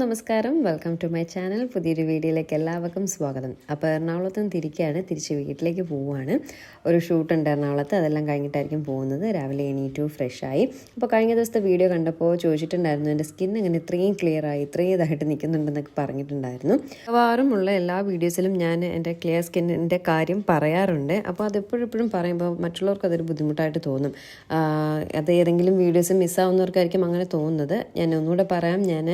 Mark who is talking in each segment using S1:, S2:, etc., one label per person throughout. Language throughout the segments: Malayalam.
S1: നമസ്കാരം. വെൽക്കം ടു മൈ ചാനൽ പുതിയൊരു വീഡിയോയിലേക്ക് എല്ലാവർക്കും സ്വാഗതം. അപ്പോൾ എറണാകുളത്ത് നിന്ന് തിരിക്കുകയാണ് തിരിച്ച് വീട്ടിലേക്ക് പോവുകയാണ്. ഒരു ഷൂട്ട് ഉണ്ട് എറണാകുളത്ത്. അതെല്ലാം കഴിഞ്ഞിട്ടായിരിക്കും പോകുന്നത്. രാവിലെ എണീറ്റു ഫ്രഷായി അപ്പോൾ കഴിഞ്ഞ ദിവസത്തെ വീഡിയോ കണ്ടപ്പോൾ ചോദിച്ചിട്ടുണ്ടായിരുന്നു എന്റെ സ്കിൻ എങ്ങനെ ഇത്രയും ക്ലിയർ ആയി? ഇത്രയും ഇതായിട്ട് നിൽക്കുന്നുണ്ടെന്നൊക്കെ പറഞ്ഞിട്ടുണ്ടായിരുന്നു. വാറുമുള്ള എല്ലാ വീഡിയോസിലും ഞാൻ എന്റെ ക്ലിയർ സ്കിന്നിന്റെ കാര്യം പറയാറുണ്ട്. അപ്പോൾ അതെപ്പോഴെപ്പോഴും പറയുമ്പോൾ മറ്റുള്ളവർക്ക് അതൊരു ബുദ്ധിമുട്ടായിട്ട് തോന്നും. അത് ഏതെങ്കിലും വീഡിയോസ് മിസ്സാവുന്നവർക്കായിരിക്കും അങ്ങനെ തോന്നുന്നത്. ഞാൻ ഒന്നുകൂടെ പറയാം. ഞാൻ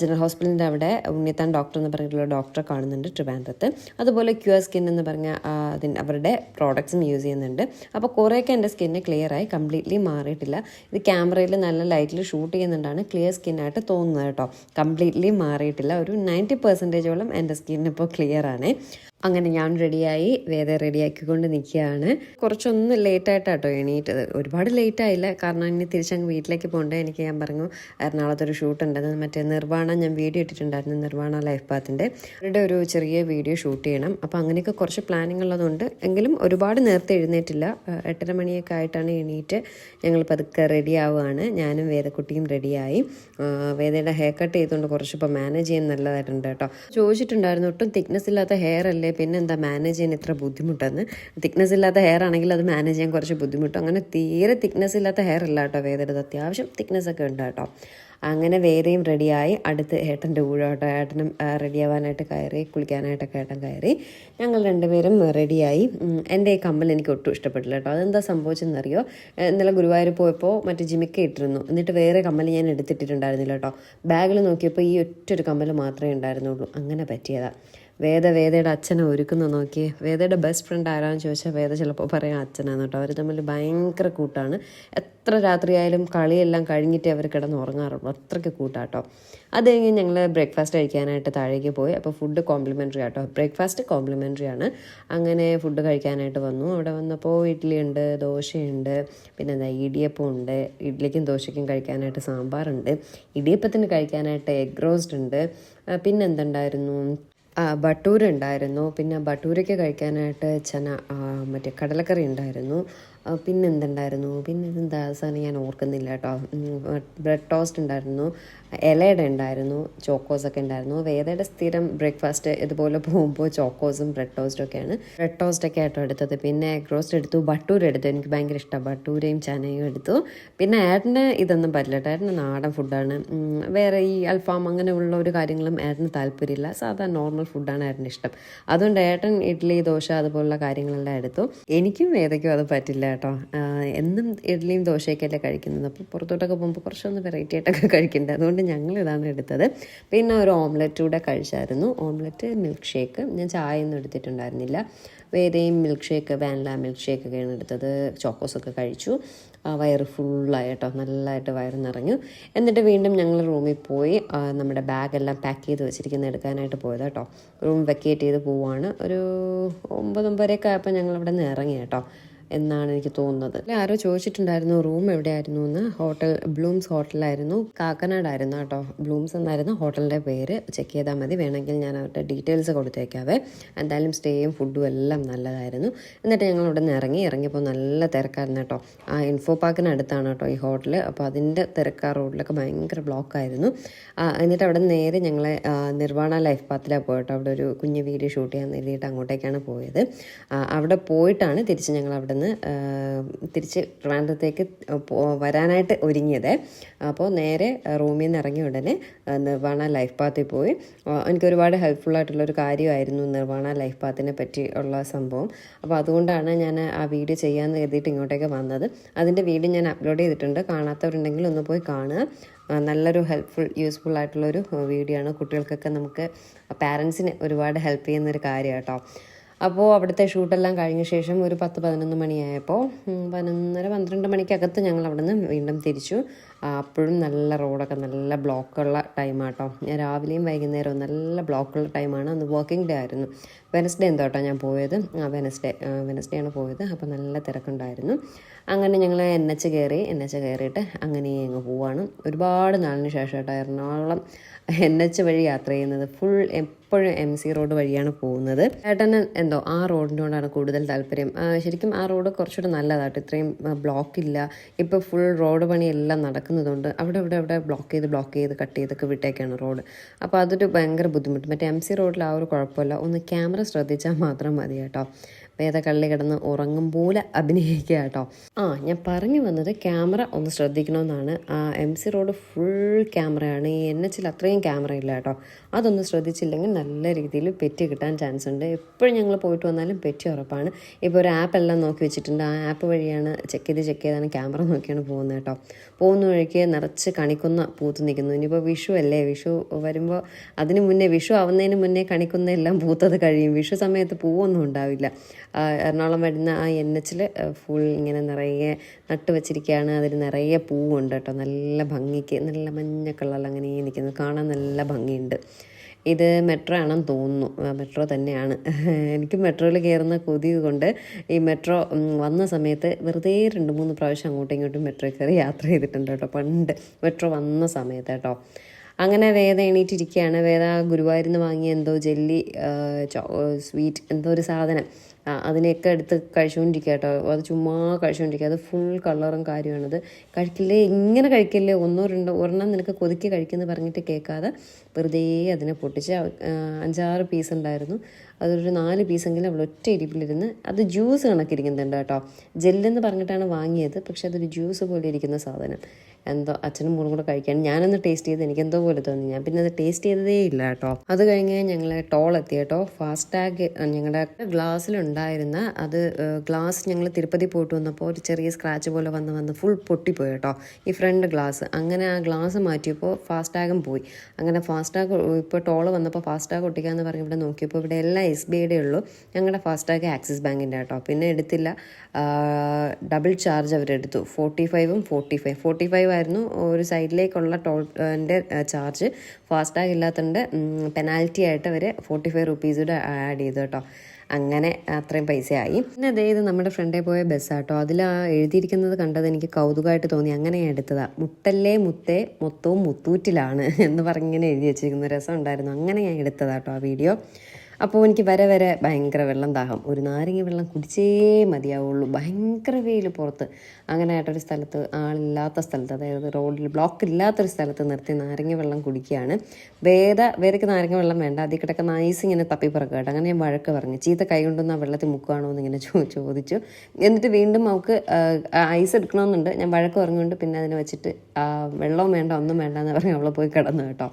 S1: ജനറൽ ഹോസ്പിറ്റലിന്റെ അവിടെ ഉണ്ണിത്താൻ ഡോക്ടർ എന്ന് പറഞ്ഞിട്ടുള്ള ഡോക്ടറെ കാണുന്നുണ്ട് ട്രിവാൻഡ്രത്ത്. അതുപോലെ ക്യൂർ സ്കിൻ എന്ന് പറഞ്ഞ അതിന് അവരുടെ പ്രോഡക്ട്സും യൂസ് ചെയ്യുന്നുണ്ട്. അപ്പോൾ കുറേയൊക്കെ എന്റെ സ്കിന്ന് ക്ലിയർ ആയി കംപ്ലീറ്റ്ലി മാറിയിട്ടില്ല. ഇത് ക്യാമറയിൽ നല്ല ലൈറ്റിൽ ഷൂട്ട് ചെയ്യുന്നുണ്ടാണ് ക്ലിയർ സ്കിന്നായിട്ട് തോന്നുന്നത് കേട്ടോ. കംപ്ലീറ്റ്ലി മാറിയിട്ടില്ല. ഒരു നയന്റി പെർസെന്റേജോളം എന്റെ സ്കിന്നിപ്പോൾ ആണ്. അങ്ങനെ ഞാൻ റെഡിയായി വേദ റെഡിയാക്കിക്കൊണ്ട് നിൽക്കുകയാണ്. കുറച്ചൊന്ന് ലേറ്റായിട്ടാട്ടോ എണീറ്റത്. ഒരുപാട് ലേറ്റ് ആയില്ല. കാരണം ഇനി തിരിച്ചങ്ങ് വീട്ടിലേക്ക് പോകണ്ടേ എനിക്ക് ഞാൻ പറഞ്ഞു. എറണാകുളത്തൊരു ഷൂട്ട് ഉണ്ടെന്ന്. മറ്റേ നിർവാണ ഞാൻ വീഡിയോ ഇട്ടിട്ടുണ്ടായിരുന്നു. നിർവാണ ലൈഫ് പാത്തിന്റെ അവരുടെ ഒരു ചെറിയ വീഡിയോ ഷൂട്ട് ചെയ്യണം. അപ്പോൾ അങ്ങനെയൊക്കെ കുറച്ച് പ്ലാനിങ് ഉള്ളതുകൊണ്ട് എങ്കിലും ഒരുപാട് നേരത്തെ എഴുന്നേറ്റില്ല. എട്ടര മണിയൊക്കെ ആയിട്ടാണ് എണീറ്റ് ഞങ്ങൾ പതുക്കെ റെഡി ആവുകയാണ്. ഞാനും വേദക്കുട്ടിയും റെഡിയായി വേദയുടെ ഹെയർ കട്ട് ചെയ്തുകൊണ്ട് കുറച്ചിപ്പോൾ മാനേജ് ചെയ്യാൻ നല്ലതായിട്ടുണ്ട് കേട്ടോ. ചോദിച്ചിട്ടുണ്ടായിരുന്നു ഒട്ടും തിക്നെസ് ഇല്ലാത്ത ഹെയർ അല്ലേ പിന്നെ എന്താ മാനേജ് ചെയ്യാൻ ഇത്ര ബുദ്ധിമുട്ടെന്ന്? തിക്നെസ് ഇല്ലാത്ത ഹെയർ ആണെങ്കിൽ അത് മാനേജ് ചെയ്യാൻ കുറച്ച് ബുദ്ധിമുട്ടും. അങ്ങനെ തീരെ തിക്നെസ് ഇല്ലാത്ത ഹെയർ ഇല്ല കേട്ടോ വേദനത് അത്യാവശ്യം തിക്നെസ് ഒക്കെ ഉണ്ട് കേട്ടോ. അങ്ങനെ വേറെയും റെഡിയായി അടുത്ത് ഏട്ടന്റെ ഊഴോട്ടോ ഏട്ടനും റെഡിയാവാനായിട്ട് കയറി കുളിക്കാനായിട്ടൊക്കെ ഏട്ടൻ കയറി. ഞങ്ങൾ രണ്ടുപേരും റെഡിയായി എന്റെ ഈ കമ്മൽ എനിക്ക് ഒട്ടും ഇഷ്ടപ്പെട്ടില്ല കേട്ടോ. അതെന്താ സംഭവിച്ചെന്നറിയോ? ഇന്നലെ ഗുരുവായൂർ പോയപ്പോൾ മറ്റേ ജിമിക്ക ഇട്ടിരുന്നു. എന്നിട്ട് വേറെ കമ്മൽ ഞാൻ എടുത്തിട്ടിട്ടുണ്ടായിരുന്നില്ല കേട്ടോ. ബാഗിൽ നോക്കിയപ്പോൾ ഈ ഒറ്റൊരു കമ്മൽ മാത്രമേ ഉണ്ടായിരുന്നുള്ളൂ. അങ്ങനെ പറ്റിയതാ. വേദ വേദയുടെ അച്ഛനെ ഒരുക്കുന്ന നോക്കി. വേദയുടെ ബെസ്റ്റ് ഫ്രണ്ട് ആരാന്ന് ചോദിച്ചാൽ വേദ ചിലപ്പോൾ പറയാം അച്ഛനാന്ന് കേട്ടോ. അവർ തമ്മിൽ ഭയങ്കര കൂട്ടാണ്. എത്ര രാത്രിയായാലും കളിയെല്ലാം കഴിഞ്ഞിട്ടേ അവർ കിടന്ന് ഉറങ്ങാറുള്ളൂ. അത്രയ്ക്ക് കൂട്ടാട്ടോ. അത് കഴിഞ്ഞ് ഞങ്ങൾ ബ്രേക്ക്ഫാസ്റ്റ് കഴിക്കാനായിട്ട് താഴേക്ക് പോയി. അപ്പോൾ ഫുഡ് കോംപ്ലിമെന്ററി ആട്ടോ. ബ്രേക്ക്ഫാസ്റ്റ് കോംപ്ലിമെന്ററി ആണ്. അങ്ങനെ ഫുഡ് കഴിക്കാനായിട്ട് വന്നു. അവിടെ വന്നപ്പോൾ ഇഡ്ഡലിയുണ്ട് ദോശയുണ്ട് പിന്നെ എന്താ ഇടിയപ്പം ഉണ്ട്. ഇഡ്ഡലിക്കും ദോശയ്ക്കും കഴിക്കാനായിട്ട് സാമ്പാറുണ്ട്. ഇടിയപ്പത്തിന് കഴിക്കാനായിട്ട് എഗ് റോസ്റ്റ് ഉണ്ട്. പിന്നെ പിന്നെന്തുണ്ടായിരുന്നു ബട്ടൂര ഉണ്ടായിരുന്നു പിന്നെ ബട്ടൂരയ്ക്ക് കഴിക്കാനായിട്ട് ചന മറ്റേ കടലക്കറി ഉണ്ടായിരുന്നു. ആ, പിന്നെ ഇതെന്താ? സാധനം ഞാൻ ഓർക്കുന്നില്ല കേട്ടോ. ബ്രെഡ് ടോസ്റ്റ് ഉണ്ടായിരുന്നു. ഇലയുടെ ഉണ്ടായിരുന്നു. ചോക്കോസൊക്കെ ഉണ്ടായിരുന്നു. വേദയുടെ സ്ഥിരം ബ്രേക്ക്ഫാസ്റ്റ് ഇതുപോലെ പോകുമ്പോൾ ചോക്കോസും ബ്രെഡ് ടോസ്റ്റും ഒക്കെയാണ്. ബ്രെഡ് ടോസ്റ്റ് ഒക്കെ ആയിട്ടോ എടുത്തത്. പിന്നെ എഗ് റോസ്റ്റ് എടുത്തു. ബട്ടൂര എടുത്തു. എനിക്ക് ഭയങ്കര ഇഷ്ടമാണ് ബട്ടൂരയും ചനയും എടുത്തു. പിന്നെ ഏട്ടന് ഇതൊന്നും പറ്റില്ല ഏട്ടന് നാടൻ ഫുഡാണ്. വേറെ ഈ അൽഫാം അങ്ങനെയുള്ള ഒരു കാര്യങ്ങളും ഏട്ടന് താല്പര്യമില്ല. സാധാ നോർമൽ ഫുഡാണ് ഏട്ടന്റെ ഇഷ്ടം. അതുകൊണ്ട് ഏട്ടൻ ഇഡ്ഡലി ദോശ അതുപോലുള്ള കാര്യങ്ങളെല്ലാം എടുത്തു. എനിക്കും വേദയ്ക്കും അത് പറ്റില്ല കേട്ടോ. എന്നും ഇഡ്ഡലിയും ദോശയൊക്കെയല്ലേ കഴിക്കുന്നത്. അപ്പോൾ പുറത്തോട്ടൊക്കെ പോകുമ്പോൾ കുറച്ചൊന്ന് വെറൈറ്റി ആയിട്ടൊക്കെ കഴിക്കേണ്ടത് അതുകൊണ്ട് ഞങ്ങൾ ഇതാണ് എടുത്തത്. പിന്നെ ഒരു ഓംലെറ്റ് കൂടെ കഴിച്ചായിരുന്നു. ഓംലെറ്റ് മിൽക്ക് ഷേക്ക് ഞാൻ ചായ ഒന്നും എടുത്തിട്ടുണ്ടായിരുന്നില്ല. വേറെയും milk shake vanilla milk shake ഒക്കെയാണ് എടുത്തത് ചോക്കോസൊക്കെ കഴിച്ചു. വയറ് ഫുള്ളായിട്ടോ നല്ലതായിട്ട് വയറ് നിറഞ്ഞു. എന്നിട്ട് വീണ്ടും ഞങ്ങൾ റൂമിൽ പോയി നമ്മുടെ ബാഗെല്ലാം പാക്ക് ചെയ്ത് വെച്ചിരിക്കുന്ന എടുക്കാനായിട്ട് പോയത് കേട്ടോ. റൂം വെക്കേറ്റ് ചെയ്ത് പോവാണ്. ഒരു ഒമ്പത് ഒമ്പതരയൊക്കെ ആയപ്പോൾ ഞങ്ങൾ അവിടെ നിന്ന് ഇറങ്ങി കേട്ടോ. എന്നാണ് എനിക്ക് തോന്നുന്നത്. ആരോ ചോദിച്ചിട്ടുണ്ടായിരുന്നു റൂം എവിടെയായിരുന്നു? എന്ന്. Hotel Bloom's ഹോട്ടലായിരുന്നു. കാക്കനാടായിരുന്നു കേട്ടോ. ബ്ലൂംസ് എന്നായിരുന്നു ഹോട്ടലിന്റെ പേര്. ചെക്ക് ചെയ്താൽ മതി. വേണമെങ്കിൽ ഞാൻ അവരുടെ ഡീറ്റെയിൽസ് കൊടുത്തേക്കാവേ. എന്തായാലും സ്റ്റേയും ഫുഡും എല്ലാം നല്ലതായിരുന്നു. എന്നിട്ട് ഞങ്ങൾ ഇവിടെ നിന്ന് ഇറങ്ങി. ഇറങ്ങിയപ്പോൾ നല്ല തിരക്കായിരുന്നു കേട്ടോ. ആ ഇൻഫോ പാർക്കിനടുത്താണ് കേട്ടോ ഈ ഹോട്ടൽ അപ്പോൾ അതിന്റെ തിരക്കാ റോഡിലൊക്കെ ഭയങ്കര ബ്ലോക്കായിരുന്നു. എന്നിട്ട് അവിടെ നേരെ ഞങ്ങൾ നിർവാണ ലൈഫ് പാത്തിലാണ് പോയിട്ടോ അവിടെ ഒരു കുഞ്ഞ് വീഡിയോ ഷൂട്ട് ചെയ്യാൻ നേടിയിട്ട് അങ്ങോട്ടേക്കാണ് പോയത്. അവിടെ പോയിട്ടാണ് തിരിച്ച് ഞങ്ങൾ അവിടെ നിന്ന് തിരിച്ച് ട്രിവാൻഡ്രത്തേക്ക് വരാനായിട്ട് ഒരുങ്ങിയത്. അപ്പോൾ നേരെ റൂമിൽ നിന്ന് ഇറങ്ങിയ ഉടനെ നിർവാണ ലൈഫ് പാത്തിൽ പോയി. എനിക്ക് ഒരുപാട് ഹെൽപ്ഫുൾ കാര്യമായിരുന്നു നിർവാണ ലൈഫ് പാത്തിനെ പറ്റി ഉള്ള സംഭവം. അപ്പോൾ അതുകൊണ്ടാണ് ഞാൻ ആ വീഡിയോ ചെയ്യാമെന്ന് കരുതിയിട്ട് ഇങ്ങോട്ടേക്ക് വന്നത്. അതിന്റെ വീഡിയോ ഞാൻ അപ്ലോഡ് ചെയ്തിട്ടുണ്ട്. കാണാത്തവരുണ്ടെങ്കിൽ ഒന്ന് പോയി കാണുക. നല്ലൊരു ഹെൽപ്ഫുൾ യൂസ്ഫുൾ ആയിട്ടുള്ളൊരു വീഡിയോ ആണ്. കുട്ടികൾക്കൊക്കെ നമുക്ക് പാരൻസിന് ഒരുപാട് ഹെൽപ്പ് ചെയ്യുന്നൊരു കാര്യമാണ് കേട്ടോ അപ്പോൾ അവിടുത്തെ ഷൂട്ടെല്ലാം കഴിഞ്ഞ ശേഷം ഒരു പത്ത് പതിനൊന്ന് മണിയായപ്പോൾ പതിനൊന്നര പന്ത്രണ്ട് മണിക്കകത്ത് ഞങ്ങൾ അവിടെ നിന്ന് വീണ്ടും തിരിച്ചു. അപ്പോഴും നല്ല റോഡൊക്കെ നല്ല ബ്ലോക്കുള്ള ടൈമാട്ടോ. രാവിലെയും വൈകുന്നേരവും നല്ല ബ്ലോക്കുള്ള ടൈമാണ്. അന്ന് വർക്കിംഗ് ഡേ ആയിരുന്നു. വെനസ്ഡേ എന്തോട്ടോ ഞാൻ പോയത്? ആ വെനസ്ഡേ വെനസ്ഡേ ആണ് പോയത്. അപ്പോൾ നല്ല തിരക്കുണ്ടായിരുന്നു. അങ്ങനെ ഞങ്ങൾ എൻ എച്ച് കയറി എൻ എച്ച് കയറിയിട്ട് അങ്ങനെ അങ്ങ് പോവാണ്. ഒരുപാട് നാളിന് ശേഷം കേട്ടോ എറണാകുളം എൻ എച്ച് വഴി യാത്ര ചെയ്യുന്നത്. ഫുൾ എപ്പോഴും എം സി റോഡ് വഴിയാണ് പോകുന്നത്. ഏട്ടന് എന്തോ ആ റോഡിനോടാണ് കൂടുതൽ താല്പര്യം. ശരിക്കും ആ റോഡ് കുറച്ചുകൂടെ നല്ലതാട്ടോ. ഇത്രയും ബ്ലോക്ക് ഇല്ല. ഇപ്പോൾ ഫുൾ റോഡ് പണിയെല്ലാം നടക്കുന്നതുകൊണ്ട് അവിടെ ഇവിടെ അവിടെ ബ്ലോക്ക് ചെയ്ത് ബ്ലോക്ക് ചെയ്ത് കട്ട് ചെയ്തൊക്കെ വിട്ടേക്കാണ് റോഡ് അപ്പോൾ അതൊരു ഭയങ്കര ബുദ്ധിമുട്ട്. മറ്റേ എം സി റോഡിൽ ആ ഒരു കുഴപ്പമില്ല. ഒന്ന് ക്യാമറ ശ്രദ്ധിച്ചാൽ മാത്രം മതി കേട്ടോ. വേദ കള്ളി കിടന്ന് ഉറങ്ങും പോലെ അഭിനയിക്കുക കേട്ടോ. ആ ഞാൻ പറഞ്ഞു വന്നത് ക്യാമറ ഒന്ന് ശ്രദ്ധിക്കണമെന്നാണ്. ആ എം സി റോഡ് ഫുൾ ക്യാമറയാണ്. ഈ എൻ എച്ചിൽ അത്രയും ക്യാമറ ഇല്ല കേട്ടോ. അതൊന്ന് ശ്രദ്ധിച്ചില്ലെങ്കിൽ നല്ല രീതിയിൽ പെറ്റി കിട്ടാൻ ചാൻസ് ഉണ്ട്. എപ്പോഴും ഞങ്ങൾ പോയിട്ട് വന്നാലും പെറ്റി ഉറപ്പാണ്. ഇപ്പോൾ ഒരു ആപ്പ് എല്ലാം നോക്കി വെച്ചിട്ടുണ്ട്. ആ ആപ്പ് വഴിയാണ് ചെക്ക് ചെയ്ത് ചെക്ക് ചെയ്താണ് ക്യാമറ നോക്കിയാണ് പോകുന്നത് കേട്ടോ. പോകുന്ന വഴിക്ക് നിറച്ച് കണിക്കുന്ന പൂത്ത് നിൽക്കുന്നു. ഇനിയിപ്പോൾ വിഷു അല്ലേ? വിഷു വരുമ്പോൾ അതിന് മുന്നേ വിഷു ആവുന്നതിന് മുന്നേ കണിക്കുന്ന എല്ലാം പൂത്തത് കഴിയും. വിഷു സമയത്ത് പൂവൊന്നും ഉണ്ടാവില്ല. എറണാകുളം വരുന്ന ആ എൻ എച്ചിൽ ഫുൾ ഇങ്ങനെ നിറയെ നട്ട് വെച്ചിരിക്കുകയാണ് അതിൽ നിറയെ പൂവുണ്ട് കേട്ടോ. നല്ല ഭംഗിക്ക് നല്ല മഞ്ഞ അങ്ങനെ നിൽക്കുന്നത്. കാണാൻ നല്ല ഭംഗിയുണ്ട്. ഇത് മെട്രോ ആണെന്ന് തോന്നുന്നു. മെട്രോ തന്നെയാണ്. എനിക്ക് മെട്രോയിൽ കയറുന്ന കൊതി കൊണ്ട് ഈ മെട്രോ വന്ന സമയത്ത് വെറുതെ രണ്ട് മൂന്ന് പ്രാവശ്യം അങ്ങോട്ടും ഇങ്ങോട്ടും മെട്രോ കയറി യാത്ര ചെയ്തിട്ടുണ്ട് കേട്ടോ. പണ്ട് മെട്രോ വന്ന സമയത്ത് കേട്ടോ. അങ്ങനെ വേദ എണീറ്റിരിക്കുകയാണ് വേദ ഗുരുവായൂരിൽ നിന്ന് വാങ്ങിയ എന്തോ ജെല്ലി സ്വീറ്റ് എന്തോ ഒരു സാധനം. അതിനെയൊക്കെ എടുത്ത് കഴിച്ചുകൊണ്ടിരിക്കുക കേട്ടോ. അത് ചുമ്മാ കഴിച്ചുകൊണ്ടിരിക്കുക. അത് ഫുൾ കളറും കാര്യമാണത്. കഴിക്കില്ലേ? ഇങ്ങനെ കഴിക്കില്ലേ? ഒന്നോ രണ്ടോ ഒരെണ്ണം നിനക്ക് കൊതുക്കി കഴിക്കുമെന്ന് പറഞ്ഞിട്ട് കേൾക്കാതെ വെറുതെ അതിനെ പൊട്ടിച്ച് അഞ്ചാറ് പീസ് ഉണ്ടായിരുന്നു. അതൊരു നാല് പീസെങ്കിലും അവൾ ഒറ്റ ഇരിപ്പിലിരുന്ന് അത് ജ്യൂസ് കണക്കിരിക്കുന്നുണ്ട് കേട്ടോ. ജെല്ലെന്ന് പറഞ്ഞിട്ടാണ് വാങ്ങിയത്. പക്ഷെ അതൊരു ജ്യൂസ് പോലെ ഇരിക്കുന്ന സാധനം. എന്തോ അച്ഛനും മോളും കൂടെ കഴിക്കാൻ. ഞാനൊന്ന് ടേസ്റ്റ് ചെയ്ത് എനിക്ക് എന്തോ പോലെ തോന്നി. ഞാൻ പിന്നെ അത് ടേസ്റ്റ് ചെയ്തതേ ഇല്ല കേട്ടോ. അത് കഴിഞ്ഞ് ഞങ്ങൾ ടോൾ എത്തി കേട്ടോ. ഫാസ്റ്റാഗ് ഞങ്ങളുടെ ഗ്ലാസ്സിലുണ്ടായിരുന്ന അത് ഗ്ലാസ് ഞങ്ങൾ തിരുപ്പതി പോയിട്ട് വന്നപ്പോൾ ഒരു ചെറിയ സ്ക്രാച്ച് പോലെ വന്ന് വന്ന് ഫുൾ പൊട്ടിപ്പോയി കേട്ടോ. ഈ ഫ്രണ്ട് ഗ്ലാസ് അങ്ങനെ ആ ഗ്ലാസ് മാറ്റിയപ്പോൾ ഫാസ്റ്റാഗും പോയി. അങ്ങനെ ഫാസ്റ്റാഗ് ഇപ്പോൾ ടോൾ വന്നപ്പോൾ ഫാസ്റ്റാഗ് ഒട്ടിക്കാന്ന് പറഞ്ഞ് ഇവിടെ നോക്കിയപ്പോൾ ഇവിടെ എല്ലാം എസ് ബി ഐയുടെ ഉള്ളൂ. ഞങ്ങളുടെ ഫാസ്റ്റാഗ് ആക്സിസ് ബാങ്കിന്റെ കേട്ടോ. പിന്നെ എടുത്തില്ല ഡബിൾ ചാർജ് അവരെടുത്തു. ഫോർട്ടി ഫൈവും ഫോർട്ടി ഫൈവ് ഫോർട്ടി ഫൈവ് ആയിരുന്നു ഒരു സൈഡിലേക്കുള്ള ടോളിന്റെ ചാർജ്. ഫാസ്ടാഗ് ഇല്ലാത്തതുകൊണ്ട് പെനാൽറ്റി ആയിട്ട് അവർ ഫോർട്ടി ഫൈവ് റുപ്പീസ് കൂടെ ആഡ് ചെയ്തു കേട്ടോ. അങ്ങനെ അത്രയും പൈസയായി. പിന്നെ അതേ ഇത് നമ്മുടെ ഫ്രണ്ടേ പോയ ബസ്സാട്ടോ. അതിൽ ആ എഴുതിയിരിക്കുന്നത് കണ്ടത് എനിക്ക് കൗതുകമായിട്ട് തോന്നി. അങ്ങനെ എടുത്തതാ. മുട്ടല്ലേ മുത്തേ മൊത്തവും മുത്തൂറ്റിലാണ് എന്ന് പറഞ്ഞിങ്ങനെ എഴുതി വെച്ചിരിക്കുന്ന. രസം ഉണ്ടായിരുന്നു. അങ്ങനെ ഞാൻ എടുത്തതാട്ടോ ആ വീഡിയോ. അപ്പോൾ എനിക്ക് വരെ വരെ ഭയങ്കര വെള്ളം ദാഹം. ഒരു നാരങ്ങ വെള്ളം കുടിച്ചേ മതിയാവുള്ളൂ. ഭയങ്കര വെയിൽ പുറത്ത്. അങ്ങനെ ആയിട്ടൊരു സ്ഥലത്ത് ആളില്ലാത്ത സ്ഥലത്ത് അതായത് റോഡിൽ ബ്ലോക്ക് ഇല്ലാത്തൊരു സ്ഥലത്ത് നിർത്തി നാരങ്ങ വെള്ളം കുടിക്കുകയാണ്. വേദ വേദയ്ക്ക് നാരങ്ങ വെള്ളം വേണ്ട. അതിൽ കിടക്കുന്ന ഐസ് ഇങ്ങനെ തപ്പി കേട്ടോ. അങ്ങനെ ഞാൻ വഴക്ക് പറഞ്ഞു. ചീത്ത കൈ കൊണ്ടൊന്ന് ആ വെള്ളത്തിൽ മുക്കുകയാണോ എന്ന് ഇങ്ങനെ ചോദിച്ചു. എന്നിട്ട് വീണ്ടും അവൾക്ക് ഐസ് എടുക്കണമെന്നുണ്ട്. ഞാൻ വഴക്ക് പറഞ്ഞുകൊണ്ട് പിന്നെ അതിനെ വെച്ചിട്ട് വെള്ളവും വേണ്ട ഒന്നും വേണ്ട എന്ന് പറഞ്ഞ് അവളെ പോയി കിടന്നു കേട്ടോ.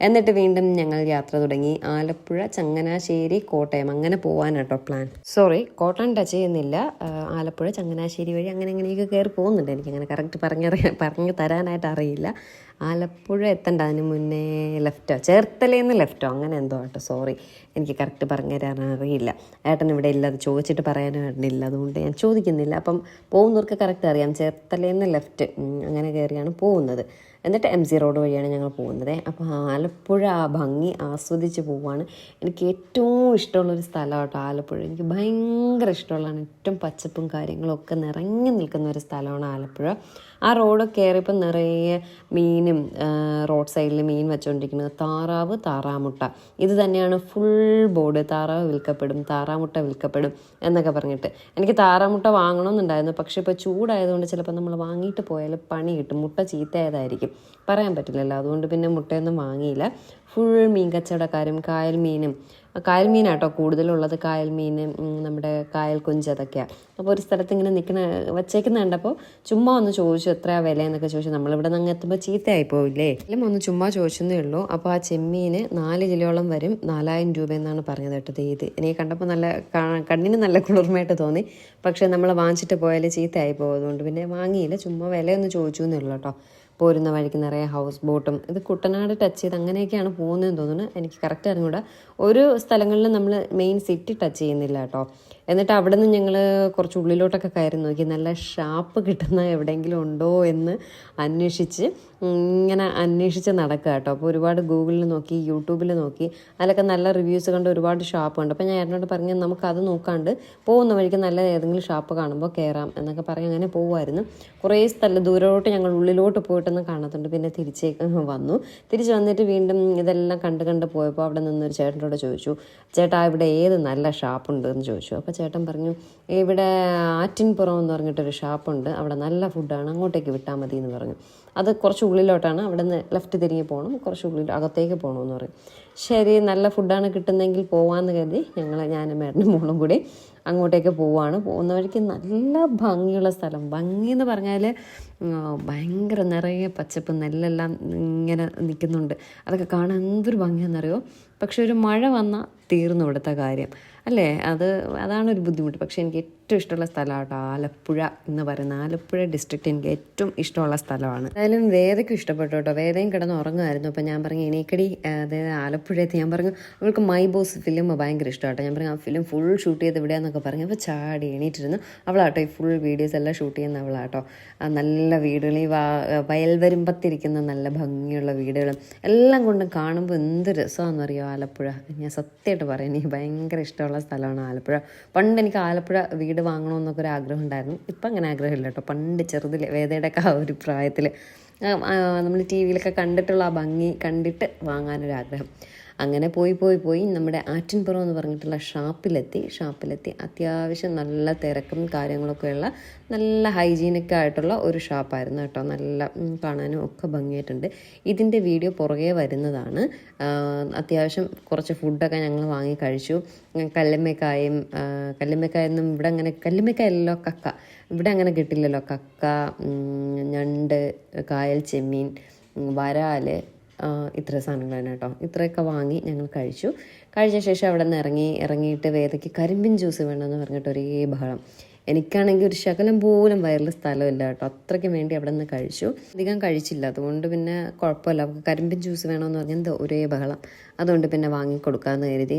S1: എന്നിട്ട് വീണ്ടും ഞങ്ങൾ യാത്ര തുടങ്ങി. ആലപ്പുഴ ചങ്ങനാശ്ശേരി കോട്ടയം. അങ്ങനെ പോകാൻ കേട്ടോ പ്ലാൻ സോറി കോട്ടയം ടച്ച് ചെയ്യുന്നില്ല. ആലപ്പുഴ ചങ്ങനാശ്ശേരി വഴി അങ്ങനെ അങ്ങനെയൊക്കെ കയറി പോകുന്നുണ്ട്. എനിക്ക് അങ്ങനെ കറക്റ്റ് പറഞ്ഞറിയാൻ പറഞ്ഞു തരാനായിട്ട് അറിയില്ല. ആലപ്പുഴ എത്തണ്ട അതിന് മുന്നേ ലെഫ്റ്റോ ചേർത്തലേന്ന് ലെഫ്റ്റോ അങ്ങനെ എന്തോ കേട്ടോ സോറി എനിക്ക് കറക്റ്റ് പറഞ്ഞു തരാൻ അറിയില്ല. ഏട്ടൻ ഇവിടെ ഇല്ല അത് ചോദിച്ചിട്ട് പറയാനായിട്ടില്ല അതുകൊണ്ട് ഞാൻ ചോദിക്കുന്നില്ല. അപ്പം പോകുന്നവർക്ക് കറക്റ്റ് അറിയാം. ചേർത്തലേന്ന് ലെഫ്റ്റ് അങ്ങനെ കയറിയാണ് പോകുന്നത്. എന്നിട്ട് എം സി റോഡ് വഴിയാണ് ഞങ്ങൾ പോകുന്നത്. അപ്പോൾ ആലപ്പുഴ ആ ഭംഗി ആസ്വദിച്ച് പോവാണ്. എനിക്ക് ഏറ്റവും ഇഷ്ടമുള്ളൊരു സ്ഥലം കേട്ടോ ആലപ്പുഴ. എനിക്ക് ഭയങ്കര ഇഷ്ടമുള്ളതാണ്. ഏറ്റവും പച്ചപ്പും കാര്യങ്ങളും ഒക്കെ നിറഞ്ഞു നിൽക്കുന്ന ഒരു സ്ഥലമാണ് ആലപ്പുഴ. ആ റോഡൊക്കെ കയറിയപ്പോൾ നിറയെ മീനും റോഡ് സൈഡിൽ മീൻ വെച്ചുകൊണ്ടിരിക്കുന്നത് താറാവ് താറാമുട്ട. ഇത് തന്നെയാണ് ഫുൾ ബോർഡ് താറാവ് വിൽക്കപ്പെടും താറാമുട്ട വിൽക്കപ്പെടും എന്നൊക്കെ പറഞ്ഞിട്ട്. എനിക്ക് താറാമുട്ട വാങ്ങണമെന്നുണ്ടായിരുന്നു. പക്ഷേ ഇപ്പോൾ ചൂടായതുകൊണ്ട് ചിലപ്പോൾ നമ്മൾ വാങ്ങിയിട്ട് പോയാൽ പണി കിട്ടും. മുട്ട ചീത്തയായതായിരിക്കും. പറയാൻ പറ്റില്ലല്ലോ. അതുകൊണ്ട് പിന്നെ മുട്ടയൊന്നും വാങ്ങിയില്ല. ഫുൾ മീൻ കച്ചവടക്കാരും കായൽ മീനും. കായൽ മീനാട്ടോ കൂടുതലുള്ളത്. കായൽ മീൻ നമ്മുടെ കായൽ കുഞ്ച് അതൊക്കെയാണ് അപ്പോൾ ഒരു സ്ഥലത്ത് ഇങ്ങനെ നിൽക്കുന്ന വച്ചേക്കുന്ന കണ്ടപ്പോൾ ചുമ്മാ ഒന്ന് ചോദിച്ചു എത്രയാ വില എന്നൊക്കെ ചോദിച്ചു. നമ്മളിവിടെ നിന്ന് അങ്ങ് എത്തുമ്പോൾ ചീത്തയായി എല്ലാം ഒന്ന് ചുമ്മാ ചോദിച്ചെന്നേ ഉള്ളൂ. അപ്പോൾ ആ ചെമ്മീന് നാല് കിലോളം വരും. നാലായിരം രൂപ എന്നാണ് പറഞ്ഞത് കേട്ടത് ഇത് എനിക്ക് കണ്ടപ്പോൾ നല്ല കണ്ണിന് നല്ല കുളിർമയായിട്ട് തോന്നി. പക്ഷേ നമ്മൾ വാങ്ങിച്ചിട്ട് പോയാൽ ചീത്തയായി പോകുന്നതുകൊണ്ട് പിന്നെ വാങ്ങിയില്ല. ചുമ്മാ വിലയൊന്ന് ചോദിച്ചു എന്നേ ഉള്ളൂ കേട്ടോ. പോരുന്ന വഴിക്ക് നിറയെ ഹൗസ് ബോട്ടും ഇത് കുട്ടനാട് ടച്ച് ചെയ്ത് അങ്ങനെയൊക്കെയാണ് പോകുന്നതെന്ന് തോന്നുന്നു. എനിക്ക് കറക്റ്റ് അറിഞ്ഞൂടാ ഒരു സ്ഥലങ്ങളിൽ നമ്മൾ മെയിൻ സിറ്റി ടച്ച് ചെയ്യുന്നില്ല കേട്ടോ എന്നിട്ട് അവിടെ നിന്ന് ഞങ്ങൾ കുറച്ച് ഉള്ളിലോട്ടൊക്കെ കയറി നോക്കി. നല്ല ഷാപ്പ് കിട്ടുന്ന എവിടെയെങ്കിലും ഉണ്ടോ എന്ന് അന്വേഷിച്ച് ഇങ്ങനെ അന്വേഷിച്ച് നടക്കുക കേട്ടോ അപ്പോൾ ഒരുപാട് ഗൂഗിളിൽ നോക്കി യൂട്യൂബിൽ നോക്കി. അതിലൊക്കെ നല്ല റിവ്യൂസ് കണ്ട് ഒരുപാട് ഷാപ്പ് ഉണ്ട്. അപ്പോൾ ഞാൻ ഏട്ടനോട് പറഞ്ഞ് നമുക്ക് അത് നോക്കാണ്ട് പോകുന്ന വഴിക്ക് നല്ല ഏതെങ്കിലും ഷാപ്പ് കാണുമ്പോൾ കയറാം എന്നൊക്കെ പറഞ്ഞ് അങ്ങനെ പോകുമായിരുന്നു കുറേ സ്ഥലം ദൂരോട്ട് ഞങ്ങൾ ഉള്ളിലോട്ട് പോയിട്ടൊന്നും കാണത്തുണ്ട് പിന്നെ തിരിച്ചേക്ക് വന്നു. തിരിച്ച് വന്നിട്ട് വീണ്ടും ഇതെല്ലാം കണ്ട് കണ്ട് പോയപ്പോൾ അവിടെ നിന്നൊരു ചേട്ടനോട് ചോദിച്ചു ചേട്ടാ ഇവിടെ ഏത് നല്ല ഷാപ്പുണ്ട് എന്ന് ചോദിച്ചു. അപ്പോൾ ചേട്ടൻ പറഞ്ഞു ഇവിടെ ആറ്റിൻപുറം എന്ന് പറഞ്ഞിട്ടൊരു ഷാപ്പുണ്ട് അവിടെ നല്ല ഫുഡാണ് അങ്ങോട്ടേക്ക് വിട്ടാൽ മതി എന്ന് പറഞ്ഞു. അത് കുറച്ച് ഉള്ളിലോട്ടാണ് അവിടെ നിന്ന് ലെഫ്റ്റ് തിരിഞ്ഞ് പോകണം കുറച്ച് ഉള്ളിൽ അകത്തേക്ക് പോകണമെന്ന് പറയും ശരി നല്ല ഫുഡാണ് കിട്ടുന്നതെങ്കിൽ പോവാമെന്ന് കരുതി ഞങ്ങൾ ഞാനും മേടനും മോളും കൂടി അങ്ങോട്ടേക്ക് പോവാണ്. പോകുന്ന വഴിക്ക് നല്ല ഭംഗിയുള്ള സ്ഥലം. ഭംഗി എന്ന് പറഞ്ഞാൽ ഭയങ്കര നിറയെ പച്ചപ്പ് നെല്ലെല്ലാം ഇങ്ങനെ നിൽക്കുന്നുണ്ട്. അതൊക്കെ കാണാൻ എന്തൊരു ഭംഗിയാണെന്നറിയോ? പക്ഷെ ഒരു മഴ വന്നാൽ തീർന്നു ഇവിടുത്തെ കാര്യം. അല്ലേ? അത് അതാണ് ഒരു ബുദ്ധിമുട്ട്. പക്ഷേ എനിക്ക് ഏറ്റവും ഇഷ്ടമുള്ള സ്ഥലമാണ് കേട്ടോ ആലപ്പുഴ എന്ന് പറയുന്ന ആലപ്പുഴ ഡിസ്ട്രിക്റ്റ് എനിക്ക് ഏറ്റവും ഇഷ്ടമുള്ള സ്ഥലമാണ്. എന്തായാലും വേദയ്ക്കും ഇഷ്ടപ്പെട്ടു കേട്ടോ. വേദയും കിടന്ന് ഉറങ്ങുമായിരുന്നു. അപ്പം ഞാൻ പറഞ്ഞു എണീക്കടി. അതായത് ആലപ്പുഴയത്ത് ഞാൻ പറഞ്ഞു അവൾക്ക് മൈ ബോസ് ഫിലിം ഭയങ്കര ഇഷ്ടമാട്ടോ ഞാൻ പറഞ്ഞു ആ ഫിലിം ഫുൾ ഷൂട്ട് ചെയ്ത് എവിടെയാന്നൊക്കെ പറഞ്ഞു. അപ്പോൾ ചാടി എണീറ്റിരുന്നു. അവളാട്ടോ ഈ ഫുൾ വീഡിയോസ് എല്ലാം ഷൂട്ട് ചെയ്യുന്ന അവളാട്ടോ. നല്ല വീടുകൾ ഈ വയൽ വരുമ്പത്തിരിക്കുന്ന നല്ല ഭംഗിയുള്ള വീടുകളും എല്ലാം കൊണ്ടും കാണുമ്പോൾ എന്ത് രസമാണെന്ന് അറിയോ ആലപ്പുഴ. ഞാൻ സത്യമായിട്ട് പറയുന്നത് ഭയങ്കര ഇഷ്ടമുള്ള സ്ഥലമാണ് ആലപ്പുഴ. പണ്ട് എനിക്ക് ആലപ്പുഴ വീട് വാങ്ങണമെന്നൊക്കെ ഒരു ആഗ്രഹം ഉണ്ടായിരുന്നു. ഇപ്പം അങ്ങനെ ആഗ്രഹമില്ല കേട്ടോ. പണ്ട് ചെറുതിൽ വേദയുടെയൊക്കെ ആ ഒരു പ്രായത്തിൽ നമ്മൾ ടി വിയിലൊക്കെ കണ്ടിട്ടുള്ള ആ ഭംഗി കണ്ടിട്ട് വാങ്ങാനൊരാഗ്രഹം അങ്ങനെ പോയി പോയി പോയി നമ്മുടെ ആറ്റിൻപുറം എന്ന് പറഞ്ഞിട്ടുള്ള ഷാപ്പിലെത്തി. ഷാപ്പിലെത്തി. അത്യാവശ്യം നല്ല തിരക്കും കാര്യങ്ങളൊക്കെയുള്ള നല്ല ഹൈജീനിക് ആയിട്ടുള്ള ഒരു ഷാപ്പായിരുന്നു കേട്ടോ. നല്ല കാണാനും ഒക്കെ ഭംഗിയായിട്ടുണ്ട്. ഇതിന്റെ വീഡിയോ പുറകെ വരുന്നതാണ്. അത്യാവശ്യം കുറച്ച് ഫുഡൊക്കെ ഞങ്ങൾ വാങ്ങി കഴിച്ചു. കല്ലമ്മക്കായും കല്ലുമ്മക്കായൊന്നും ഇവിടെ അങ്ങനെ കല്ലുമ്മക്കായല്ലോ കക്ക. ഇവിടെ അങ്ങനെ കിട്ടില്ലല്ലോ. കക്ക ഞണ്ട് കായൽ ചെമ്മീൻ വരാൽ ഇത്ര സാധനങ്ങളാണ് കേട്ടോ. ഇത്രയൊക്കെ വാങ്ങി ഞങ്ങൾ കഴിച്ചു. കഴിച്ച ശേഷം അവിടെ നിന്ന് ഇറങ്ങി ഇറങ്ങിയിട്ട് വേദയ്ക്ക് കരിമ്പിൻ ജ്യൂസ് വേണമെന്ന് പറഞ്ഞിട്ട് ഒരേ ബഹളം. എനിക്കാണെങ്കിൽ ഒരു ശകലം പോലും വയറിൽ സ്ഥലമില്ല കേട്ടോ. അത്രയ്ക്ക് വേണ്ടി അവിടെ നിന്ന് കഴിച്ചു. അധികം കഴിച്ചില്ല. അതുകൊണ്ട് പിന്നെ കുഴപ്പമില്ല. കരിമ്പിൻ ജ്യൂസ് വേണമെന്ന് പറഞ്ഞാൽ ഒരേ ബഹളം. അതുകൊണ്ട് പിന്നെ വാങ്ങി കൊടുക്കാമെന്ന് കരുതി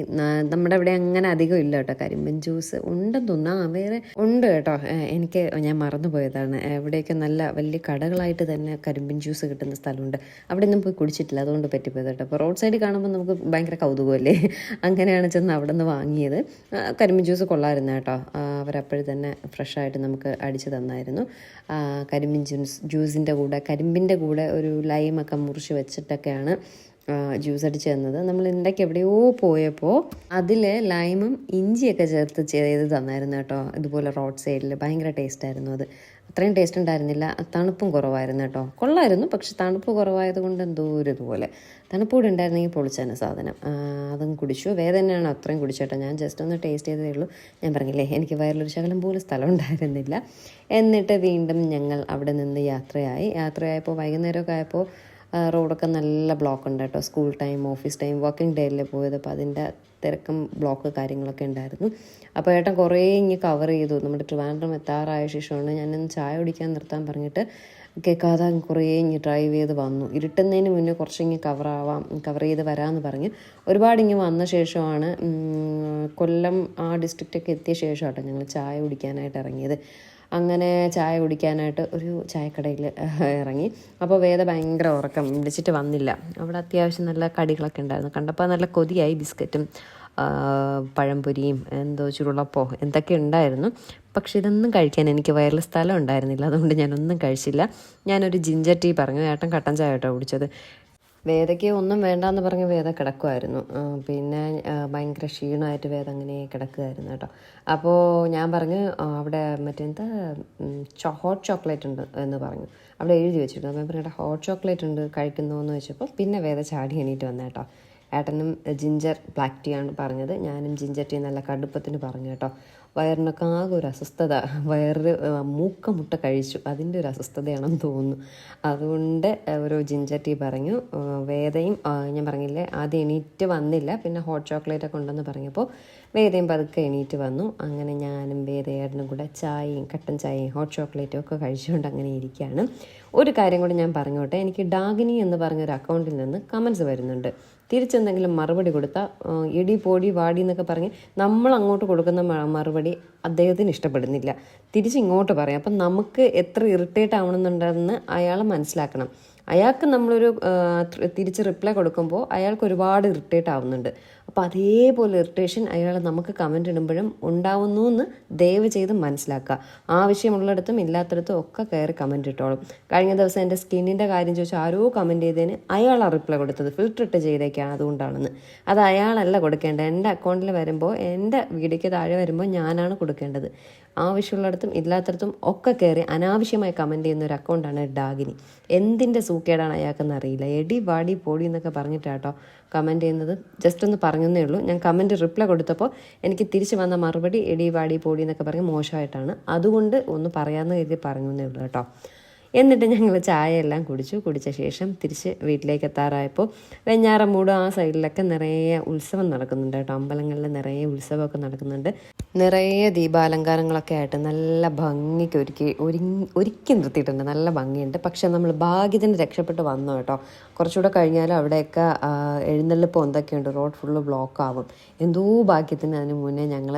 S1: നമ്മുടെ ഇവിടെ അങ്ങനെ അധികം ഇല്ല കേട്ടോ കരിമ്പൻ ജ്യൂസ്. ഉണ്ടെന്ന് തോന്നുന്നു. ആ വേറെ ഉണ്ട് കേട്ടോ. എനിക്ക് ഞാൻ മറന്നുപോയതാണ്. എവിടെയൊക്കെ നല്ല വലിയ കടകളായിട്ട് തന്നെ കരിമ്പൻ ജ്യൂസ് കിട്ടുന്ന സ്ഥലമുണ്ട്. അവിടെ ഒന്നും പോയി കുടിച്ചിട്ടില്ല. അതുകൊണ്ട് പറ്റിപ്പോയത് കേട്ടോ. അപ്പോൾ റോഡ് സൈഡിൽ കാണുമ്പോൾ നമുക്ക് ഭയങ്കര കൗതുകമല്ലേ? അങ്ങനെയാണ് ചെന്ന് അവിടെ നിന്ന് വാങ്ങിയത് കരിമ്പൻ ജ്യൂസ് കൊള്ളായിരുന്നു കേട്ടോ. അവരപ്പോഴും തന്നെ ഫ്രഷായിട്ട് നമുക്ക് അടിച്ച് തന്നായിരുന്നു. കരിമ്പിൻ ജ്യൂസ് ജ്യൂസിന്റെ കൂടെ കരിമ്പിന്റെ കൂടെ ഒരു ലൈമൊക്കെ മുറിച്ച് വെച്ചിട്ടൊക്കെയാണ് ജ്യൂസ് അടിച്ച് തന്നത്. നമ്മൾ ഇടയ്ക്ക് എവിടെയോ പോയപ്പോൾ അതിൽ ലൈമും ഇഞ്ചിയൊക്കെ ചേർത്ത് ചെയ്ത് തന്നായിരുന്നു കേട്ടോ. ഇതുപോലെ റോഡ് സൈഡിൽ ഭയങ്കര ടേസ്റ്റായിരുന്നു അത്. അത്രയും ടേസ്റ്റ് ഉണ്ടായിരുന്നില്ല. തണുപ്പും കുറവായിരുന്നു കേട്ടോ. കൊള്ളായിരുന്നു. പക്ഷെ തണുപ്പ് കുറവായത് കൊണ്ട് എന്തോ ഒരു ഇതുപോലെ. തണുപ്പ് കൂടെ ഉണ്ടായിരുന്നെങ്കിൽ പൊളിച്ചാണ് സാധനം. അതും കുടിച്ചു. വേദനയാണ് അത്രയും കുടിച്ചേട്ടോ ഞാൻ ജസ്റ്റ് ഒന്ന് ടേസ്റ്റ് ചെയ്തതേ ഉള്ളൂ. ഞാൻ പറഞ്ഞില്ലേ എനിക്ക് വയറിലൊരു ശകലം പോലും സ്ഥലം ഉണ്ടായിരുന്നില്ല. എന്നിട്ട് വീണ്ടും ഞങ്ങൾ അവിടെ നിന്ന് യാത്രയായി. യാത്രയായപ്പോൾ വൈകുന്നേരമൊക്കെ ആയപ്പോൾ റോഡൊക്കെ നല്ല ബ്ലോക്ക് ഉണ്ട് കേട്ടോ. School time office time working ഡേയിലെ പോയത്. അപ്പോൾ അതിന്റെ തിരക്കും ബ്ലോക്ക് കാര്യങ്ങളൊക്കെ ഉണ്ടായിരുന്നു. അപ്പോൾ ഏട്ടൻ കുറേ ഇങ്ങ് കവർ ചെയ്തു. നമ്മുടെ ട്രിവാൻഡ്രം എത്താറായ ശേഷമാണ് ഞാനൊന്ന് ചായ കുടിക്കാൻ നിർത്താൻ പറഞ്ഞിട്ട് കേൾക്കാതെ കുറേ ഇങ്ങ് ഡ്രൈവ് ചെയ്ത് വന്നു. ഇരുട്ടുന്നതിന് മുന്നേ കുറച്ച് ഇങ്ങ് കവർ ആവാം കവർ ചെയ്ത് വരാമെന്ന് പറഞ്ഞ് ഒരുപാട് ഇങ്ങ് വന്ന ശേഷമാണ് കൊല്ലം ആ ഡിസ്ട്രിക്റ്റൊക്കെ എത്തിയ ശേഷമാട്ടോ ഞങ്ങൾ ചായ കുടിക്കാനായിട്ട് ഇറങ്ങിയത്. അങ്ങനെ ചായ കുടിക്കാനായിട്ട് ഒരു ചായക്കടയിൽ ഇറങ്ങി. അപ്പോൾ വേദ ഭയങ്കര ഉറക്കം വിളിച്ചിട്ട് വന്നില്ല. അവിടെ അത്യാവശ്യം നല്ല കടികളൊക്കെ ഉണ്ടായിരുന്നു. കണ്ടപ്പോൾ നല്ല കൊതിയായി ബിസ്ക്കറ്റും പഴംപൊരിയും എന്തോ ചുരുളപ്പോ എന്തൊക്കെ ഉണ്ടായിരുന്നു. പക്ഷെ ഇതൊന്നും കഴിക്കാൻ എനിക്ക് വയറിൽ സ്ഥലം ഉണ്ടായിരുന്നില്ല. അതുകൊണ്ട് ഞാനൊന്നും കഴിച്ചില്ല. ഞാനൊരു ജിഞ്ചർ ടീ പറഞ്ഞു. ഏട്ടൻ കട്ടൻ ചായ കേട്ടോ കുടിച്ചത്. വേദയ്ക്ക് ഒന്നും വേണ്ടാന്ന് പറഞ്ഞ് വേദ കിടക്കുമായിരുന്നു പിന്നെ ഭയങ്കര ക്ഷീണമായിട്ട് വേദ അങ്ങനെ കിടക്കുമായിരുന്നു കേട്ടോ. അപ്പോൾ ഞാൻ പറഞ്ഞു അവിടെ മറ്റെന്താ ചോ ഹോട്ട് ചോക്ലേറ്റ് ഉണ്ട് എന്ന് പറഞ്ഞു. അവിടെ എഴുതി വെച്ചിട്ടുണ്ട്. അപ്പോൾ ഞാൻ പറഞ്ഞു ഹോട്ട് ചോക്ലേറ്റ് ഉണ്ട് കഴിക്കുന്നു എന്ന് വെച്ചപ്പോൾ പിന്നെ വേദ ചാടി എണീറ്റ് വന്ന കേട്ടോ. ഏട്ടനും ജിഞ്ചർ ബ്ലാക്ക് ടീ ആണ് പറഞ്ഞത്. ഞാനും ജിഞ്ചർ ടീ നല്ല കടുപ്പത്തിന് പറഞ്ഞു കേട്ടോ. വയറിനൊക്കെ ആകെ ഒരു അസ്വസ്ഥത. വയറ് മൂക്കമുട്ട മൂക്ക മുട്ട കഴിച്ചു. അതിന്റെ ഒരു അസ്വസ്ഥതയാണെന്ന് തോന്നുന്നു. അതുകൊണ്ട് ഒരു ജിഞ്ചർ ടീ പറഞ്ഞു. വേദയും ഞാൻ പറഞ്ഞില്ലേ ആദ്യം എണീറ്റ് വന്നില്ല. പിന്നെ ഹോട്ട് ചോക്ലേറ്റ് ഒക്കെ ഉണ്ടെന്ന് പറഞ്ഞപ്പോൾ വേദയും പതുക്കെ എണീറ്റ് വന്നു. അങ്ങനെ ഞാനും വേദയേടനും കൂടെ ചായയും കട്ടൻ ചായയും ഹോട്ട് ചോക്ലേറ്റും ഒക്കെ കഴിച്ചുകൊണ്ട് അങ്ങനെ ഇരിക്കുകയാണ് ഒരു കാര്യം കൂടി ഞാൻ പറഞ്ഞോട്ടെ. എനിക്ക് ഡാഗിനി എന്ന് പറഞ്ഞൊരു അക്കൗണ്ടിൽ നിന്ന് കമൻസ് വരുന്നുണ്ട്. തിരിച്ചെന്തെങ്കിലും മറുപടി കൊടുത്താൽ ഇടി പോടി വാടി എന്നൊക്കെ പറഞ്ഞ് നമ്മൾ അങ്ങോട്ട് കൊടുക്കുന്ന മറുപടി അദ്ദേഹത്തിന് ഇഷ്ടപ്പെടുന്നില്ല. തിരിച്ച് ഇങ്ങോട്ട് പറയാം. അപ്പം നമുക്ക് എത്ര ഇറിറ്റേറ്റ് ആവണമെന്നുണ്ടെന്ന് അയാൾ മനസ്സിലാക്കണം. അയാൾക്ക് നമ്മളൊരു തിരിച്ച് റിപ്ലൈ കൊടുക്കുമ്പോൾ അയാൾക്ക് ഒരുപാട് ഇറിറ്റേറ്റ് ആവുന്നുണ്ട്. അപ്പോൾ അതേപോലെ ഇറിറ്റേഷൻ അയാൾ നമുക്ക് കമന്റ് ഇടുമ്പോഴും ഉണ്ടാവുന്നു എന്ന് ദയവ് ചെയ്ത് മനസ്സിലാക്കുക. ആവശ്യമുള്ളിടത്തും ഇല്ലാത്തടത്തും ഒക്കെ കയറി കമന്റ് ഇട്ടോളും. കഴിഞ്ഞ ദിവസം എന്റെ സ്കിന്നിന്റെ കാര്യം ചോദിച്ചാൽ ആരോ കമന്റ് ചെയ്തതിന് അയാളാണ് റിപ്ലൈ കൊടുത്തത്. ഫിൽറ്റർ ഇട്ട് ചെയ്തേക്കാണ് അതുകൊണ്ടാണെന്ന്. അത് അയാളല്ല കൊടുക്കേണ്ടത്. എന്റെ അക്കൗണ്ടിൽ വരുമ്പോൾ എന്റെ വീടിക്ക് താഴെ വരുമ്പോൾ ഞാനാണ് കൊടുക്കേണ്ടത്. ആവശ്യമുള്ളിടത്തും ഇല്ലാത്തടത്തും ഒക്കെ കയറി അനാവശ്യമായി കമന്റ് ചെയ്യുന്ന ഒരു അക്കൗണ്ടാണ് ഡാഗിനി. എന്തിന്റെ സൂക്കേടാണ് അയാൾക്കെന്ന് അറിയില്ല. എടി വാടി പോടി എന്നൊക്കെ പറഞ്ഞിട്ടാട്ടോ കമന്റ് ചെയ്യുന്നത്. ജസ്റ്റ് ഒന്ന് പറഞ്ഞതേ ഉള്ളൂ. ഞാൻ കമന്റ് റിപ്ലൈ കൊടുത്തപ്പോൾ എനിക്ക് തിരിച്ച് വന്ന മറുപടി എടി വാടി പോടി എന്നൊക്കെ പറഞ്ഞ് മോശമായിട്ടാണ്. അതുകൊണ്ട് ഒന്ന് പറയാമെന്ന് കരുതി പറഞ്ഞു എന്നേ ഉള്ളൂ കേട്ടോ എന്നിട്ട് ഞങ്ങൾ ചായ എല്ലാം കുടിച്ചു. കുടിച്ച ശേഷം തിരിച്ച് വീട്ടിലേക്ക് എത്താറായപ്പോൾ വെഞ്ഞാറമൂട് ആ സൈഡിലൊക്കെ നിറയെ ഉത്സവം നടക്കുന്നുണ്ട് കേട്ടോ. അമ്പലങ്ങളിൽ നിറയെ ഉത്സവമൊക്കെ നടക്കുന്നുണ്ട്. നിറയെ ദീപാലങ്കാരങ്ങളൊക്കെ ആയിട്ട് നല്ല ഭംഗിക്ക് ഒരുക്കി ഒരു ഒരുക്കി നിർത്തിയിട്ടുണ്ട്. നല്ല ഭംഗിയുണ്ട്. പക്ഷെ നമ്മൾ ഭാഗ്യത്തിന് രക്ഷപ്പെട്ട് വന്നു കേട്ടോ. കുറച്ചുകൂടെ കഴിഞ്ഞാൽ അവിടെയൊക്കെ എഴുന്നള്ളിപ്പോൾ എഴുന്നള്ളിപ്പ് എന്തൊക്കെയുണ്ട്? റോഡ് ഫുള്ള് ബ്ലോക്ക് ആവും. എന്തോ ഭാഗ്യത്തിന് അതിന് മുന്നേ ഞങ്ങൾ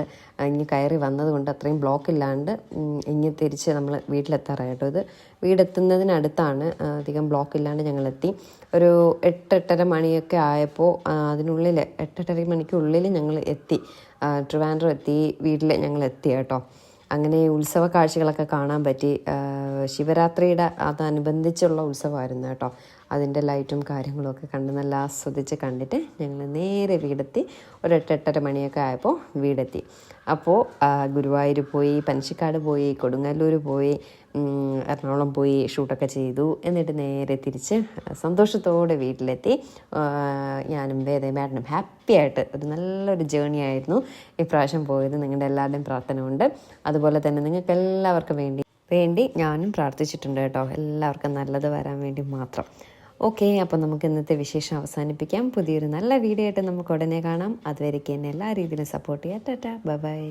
S1: ഇനി കയറി വന്നതുകൊണ്ട് അത്രയും ബ്ലോക്ക് ഇല്ലാണ്ട് ഇങ്ങനെ ഇങ്ങ് തിരിച്ച് നമ്മൾ വീട്ടിലെത്താറായിട്ടോ ഇത്. ഇത് വീടെത്തുന്നതിനടുത്താണ് അധികം ബ്ലോക്ക് ഇല്ലാണ്ട് ഞങ്ങളെത്തി. ഒരു എട്ടെട്ടര മണിയൊക്കെ ആയപ്പോൾ അതിനുള്ളിൽ എട്ടെട്ടര മണിക്കുള്ളിൽ ഞങ്ങൾ എത്തി. ട്രിവാൻഡ്രം എത്തി വീട്ടിൽ ഞങ്ങൾ എത്തി കേട്ടോ. അങ്ങനെ ഉത്സവ കാഴ്ചകളൊക്കെ കാണാൻ പറ്റി. ശിവരാത്രിയുടെ അതനുബന്ധിച്ചുള്ള ഉത്സവമായിരുന്നു കേട്ടോ. അതിന്റെ ലൈറ്റും കാര്യങ്ങളും ഒക്കെ കണ്ട് നല്ല ആസ്വദിച്ച് കണ്ടിട്ട് ഞങ്ങൾ നേരെ വീടെത്തി. ഒരു എട്ടെട്ടര മണിയൊക്കെ ആയപ്പോൾ വീടെത്തി. അപ്പോൾ ഗുരുവായൂർ പോയി പനച്ചിക്കാട് പോയി കൊടുങ്ങല്ലൂർ പോയി എറണാകുളം പോയി ഷൂട്ടൊക്കെ ചെയ്തു. എന്നിട്ട് നേരെ തിരിച്ച് സന്തോഷത്തോടെ വീട്ടിലെത്തി. ഞാനും വേദേ മാഡനും ഹാപ്പി ആയിട്ട് ഒരു നല്ലൊരു ജേണി ആയിരുന്നു ഇപ്രാവശ്യം പോയത്. നിങ്ങളുടെ എല്ലാവരുടെയും പ്രാർത്ഥന ഉണ്ട് അതുപോലെ തന്നെ നിങ്ങൾക്ക് എല്ലാവർക്കും വേണ്ടി വേണ്ടി ഞാനും പ്രാർത്ഥിച്ചിട്ടുണ്ട് കേട്ടോ. എല്ലാവർക്കും നല്ലത് വരാൻ വേണ്ടി മാത്രം. ഓക്കെ അപ്പോൾ നമുക്ക് ഇന്നത്തെ വിശേഷം അവസാനിപ്പിക്കാം. പുതിയൊരു നല്ല വീഡിയോ ആയിട്ട് നമുക്ക് ഉടനെ കാണാം. അതുവരേക്ക് എന്നെ എല്ലാ രീതിയിലും സപ്പോർട്ട് ചെയ്യാം. Tata bye.